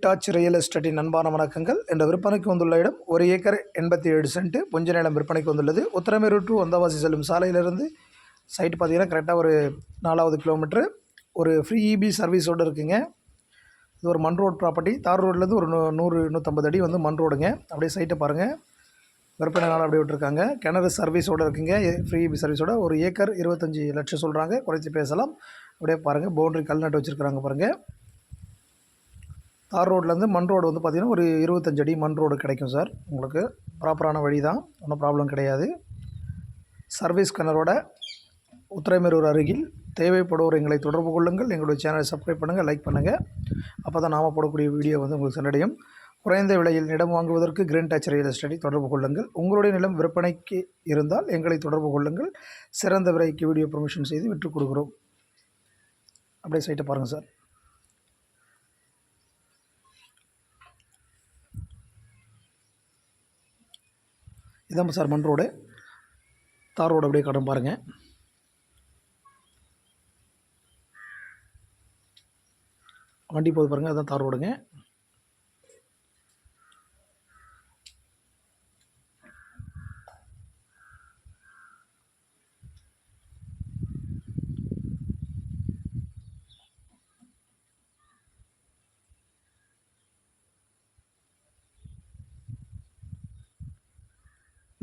Touch real எஸ்டேட்டின் அன்பான வணக்கங்கள். என்ற விற்பனைக்கு வந்துள்ள இடம் ஒரு ஏக்கர் எண்பத்தி ஏழு சென்ட். புஞ்ச நிலம் விற்பனைக்கு வந்துள்ளது. உத்தரமேரு டு வந்தவாசி செல்லும் சாலையிலிருந்து சைட் பார்த்தீங்கன்னா கரெக்டாக ஒரு நாலாவது கிலோமீட்ரு ஒரு ஃப்ரீ இபி சர்வீஸோடு இருக்குங்க. இது ஒரு மண் ரோட் ப்ராப்பர்ட்டி தார் ரோட்லேருந்து ஒரு நூ- நூறு நூற்றம்பது அடி வந்து மண் ரோடுங்க அப்படியே சைட்டை பாருங்கள் விற்பனை நாள் அப்படியே விட்டுருக்காங்க. கிணறு சர்வீஸோடு இருக்குங்க. ஃப்ரீ இபி சர்வீஸோட ஒரு ஏக்கர் இருபத்தஞ்சி லட்சம் சொல்கிறாங்க குறைச்சி பேசலாம். அப்படியே பாருங்கள் பவுண்டரி கல் நட்டு வச்சுருக்காங்க பாருங்கள் தார் ரோட்லேருந்து மண் ரோடு வந்து பார்த்திங்கன்னா ஒரு இருபத்தஞ்சு அடி மண் ரோடு கிடைக்கும் சார் உங்களுக்கு. ப்ராப்பரான வழி தான் ஒன்றும் ப்ராப்ளம் கிடையாது. சர்வீஸ் கிணறோட உத்திரமேரூர் அருகில் தேவைப்படுவோர் எங்களை தொடர்பு கொள்ளுங்கள் எங்களுடைய சேனலை சப்ஸ்கிரைப் பண்ணுங்கள் லைக் பண்ணுங்கள். அப்போ தான் நாம் போடக்கூடிய வீடியோ வந்து உங்களுக்கு சென்றடையும். குறைந்த விலையில் நிலம் வாங்குவதற்கு கிரீன் டச் ரியல் எஸ்டேட்டை தொடர்பு கொள்ளுங்கள். உங்களுடைய நிலம் விற்பனைக்கு இருந்தால் எங்களை தொடர்பு கொள்ளுங்கள். சிறந்த விலைக்கு வீடியோ ப்ரொமோஷன் செய்து விற்றுக் கொடுக்குறோம். அப்படியே சைட்டை பாருங்கள் சார். இதான் சார் மண் ரோடு. தார் ரோடு அப்படியே கடன் பாருங்கள் வண்டி போகுது பாருங்கள் அதுதான் தார் ரோடுங்க.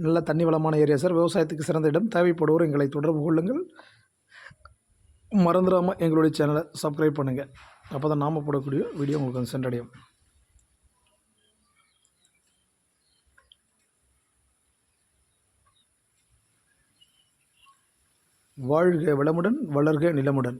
நல்ல தண்ணி வளமான ஏரியா சார். விவசாயத்துக்கு சிறந்த இடம். தேவைப்படுவோர் எங்களை தொடர்பு கொள்ளுங்கள். மறந்துடாமல் எங்களுடைய சேனலை சப்ஸ்கிரைப் பண்ணுங்கள் அப்போ தான் நாம் போடக்கூடிய வீடியோ உங்களுக்கு வந்து சென்றடையும். வாழ்க வளமுடன் வளர்க நிலமுடன்.